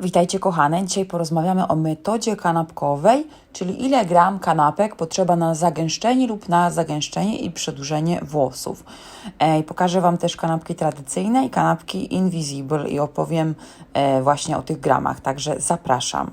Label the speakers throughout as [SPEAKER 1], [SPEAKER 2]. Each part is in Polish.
[SPEAKER 1] Witajcie kochane, dzisiaj porozmawiamy o metodzie kanapkowej, czyli ile gram kanapek potrzeba na zagęszczenie lub na zagęszczenie i przedłużenie włosów. E, pokażę Wam też kanapki tradycyjne i kanapki invisible i opowiem e, właśnie o tych gramach, także zapraszam.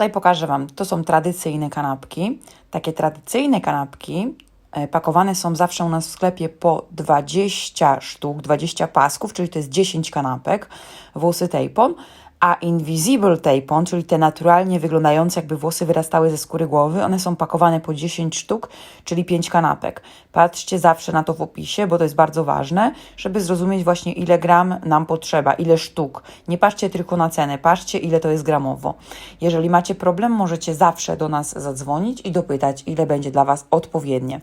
[SPEAKER 1] Tutaj pokażę Wam, to są tradycyjne kanapki. Takie tradycyjne kanapki e, pakowane są zawsze u nas w sklepie po 20 sztuk, 20 pasków, czyli to jest 10 kanapek, włosy tejpon. A invisible tape czyli te naturalnie wyglądające, jakby włosy wyrastały ze skóry głowy, one są pakowane po 10 sztuk, czyli 5 kanapek. Patrzcie zawsze na to w opisie, bo to jest bardzo ważne, żeby zrozumieć właśnie ile gram nam potrzeba, ile sztuk. Nie patrzcie tylko na cenę, patrzcie ile to jest gramowo. Jeżeli macie problem, możecie zawsze do nas zadzwonić i dopytać, ile będzie dla Was odpowiednie.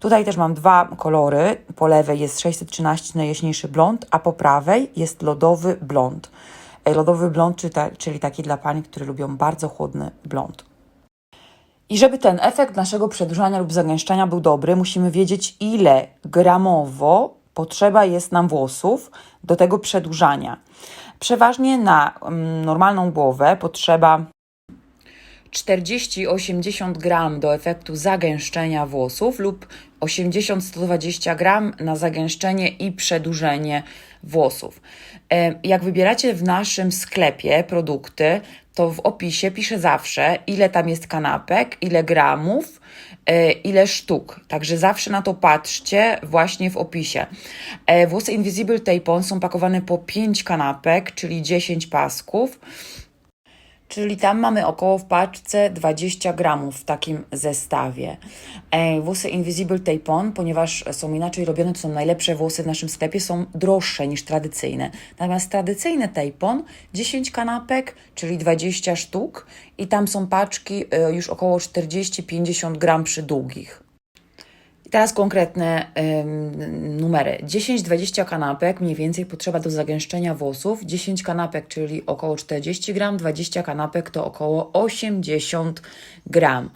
[SPEAKER 1] Tutaj też mam dwa kolory. Po lewej jest 613 najjaśniejszy blond, a po prawej jest lodowy blond. Lodowy blond, czyli taki dla pań, które lubią bardzo chłodny blond. I żeby ten efekt naszego przedłużania lub zagęszczania był dobry, musimy wiedzieć, ile gramowo potrzeba jest nam włosów do tego przedłużania. Przeważnie na mm, normalną głowę potrzeba 40-80 gram do efektu zagęszczenia włosów lub 80-120 gram na zagęszczenie i przedłużenie włosów. E, Jak wybieracie w naszym sklepie produkty, to w opisie piszę zawsze, ile tam jest kanapek, ile gramów, e, ile sztuk. Także zawsze na to patrzcie właśnie w opisie. E, Włosy Invisible Tape On są pakowane po 5 kanapek, czyli 10 pasków. Czyli tam mamy około w paczce 20 gramów w takim zestawie. E, włosy Invisible Tape On, ponieważ są inaczej robione, to są najlepsze włosy w naszym sklepie, są droższe niż tradycyjne. Natomiast tradycyjne Tape On, 10 kanapek, czyli 20 sztuk i tam są paczki e, już około 40-50 gram przy długich. Teraz konkretne ym, numery. 10-20 kanapek mniej więcej potrzeba do zagęszczenia włosów. 10 kanapek, czyli około 40 gram, 20 kanapek to około 80 gram.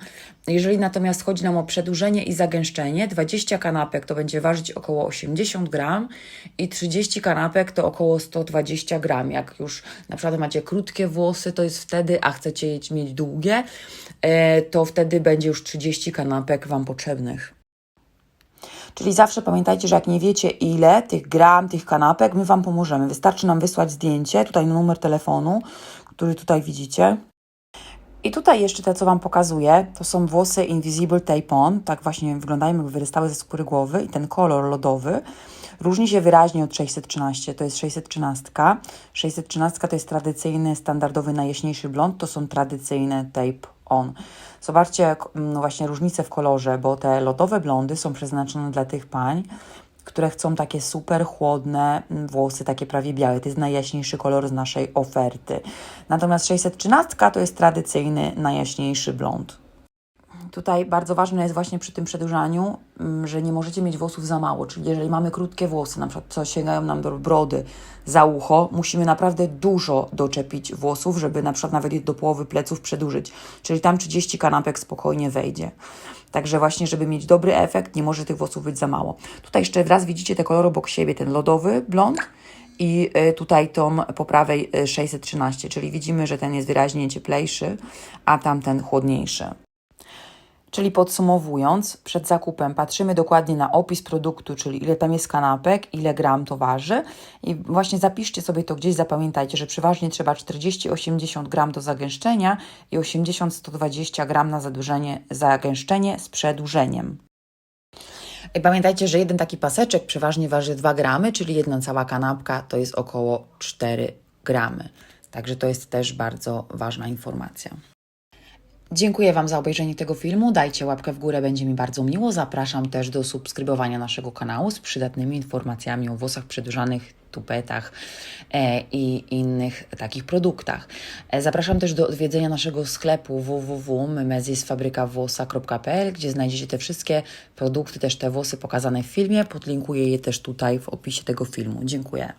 [SPEAKER 1] Jeżeli natomiast chodzi nam o przedłużenie i zagęszczenie, 20 kanapek to będzie ważyć około 80 gram i 30 kanapek to około 120 gram. Jak już na przykład macie krótkie włosy, to jest wtedy, a chcecie mieć długie, e, to wtedy będzie już 30 kanapek Wam potrzebnych. Czyli zawsze pamiętajcie, że jak nie wiecie ile tych gram, tych kanapek, my Wam pomożemy. Wystarczy nam wysłać zdjęcie, tutaj numer telefonu, który tutaj widzicie. I tutaj jeszcze te, co Wam pokazuję, to są włosy Invisible Tape On. Tak właśnie wyglądają, jakby wyrastały ze skóry głowy. I ten kolor lodowy różni się wyraźnie od 613. To jest 613. 613 to jest tradycyjny, standardowy, najjaśniejszy blond. To są tradycyjne Tape On. Zobaczcie no właśnie różnice w kolorze, bo te lodowe blondy są przeznaczone dla tych pań, które chcą takie super chłodne mm, włosy, takie prawie białe. To jest najjaśniejszy kolor z naszej oferty. Natomiast 613 to jest tradycyjny, najjaśniejszy blond. Tutaj bardzo ważne jest właśnie przy tym przedłużaniu, mm, że nie możecie mieć włosów za mało. Czyli jeżeli mamy krótkie włosy, na przykład co sięgają nam do brody, za ucho, musimy naprawdę dużo doczepić włosów, żeby na przykład nawet do połowy pleców przedłużyć. Czyli tam 30 kanapek spokojnie wejdzie. Także właśnie, żeby mieć dobry efekt, nie może tych włosów być za mało. Tutaj jeszcze raz widzicie te kolory obok siebie, ten lodowy blond i y, tutaj tą po prawej y, 613, czyli widzimy, że ten jest wyraźnie cieplejszy, a tamten chłodniejszy. Czyli podsumowując, przed zakupem patrzymy dokładnie na opis produktu, czyli ile tam jest kanapek, ile gram to waży i właśnie zapiszcie sobie to gdzieś, zapamiętajcie, że przeważnie trzeba 40-80 gram do zagęszczenia i 80-120 gram na zadłużenie, zagęszczenie z przedłużeniem. I pamiętajcie, że jeden taki paseczek przeważnie waży 2 gramy, czyli jedna cała kanapka to jest około 4 gramy. Także to jest też bardzo ważna informacja. Dziękuję Wam za obejrzenie tego filmu. Dajcie łapkę w górę, będzie mi bardzo miło. Zapraszam też do subskrybowania naszego kanału z przydatnymi informacjami o włosach przedłużanych, tupetach e, i innych takich produktach. E, zapraszam też do odwiedzenia naszego sklepu www.memezisfabrykawłosa.pl, gdzie znajdziecie te wszystkie produkty, też te włosy pokazane w filmie. Podlinkuję je też tutaj w opisie tego filmu. Dziękuję.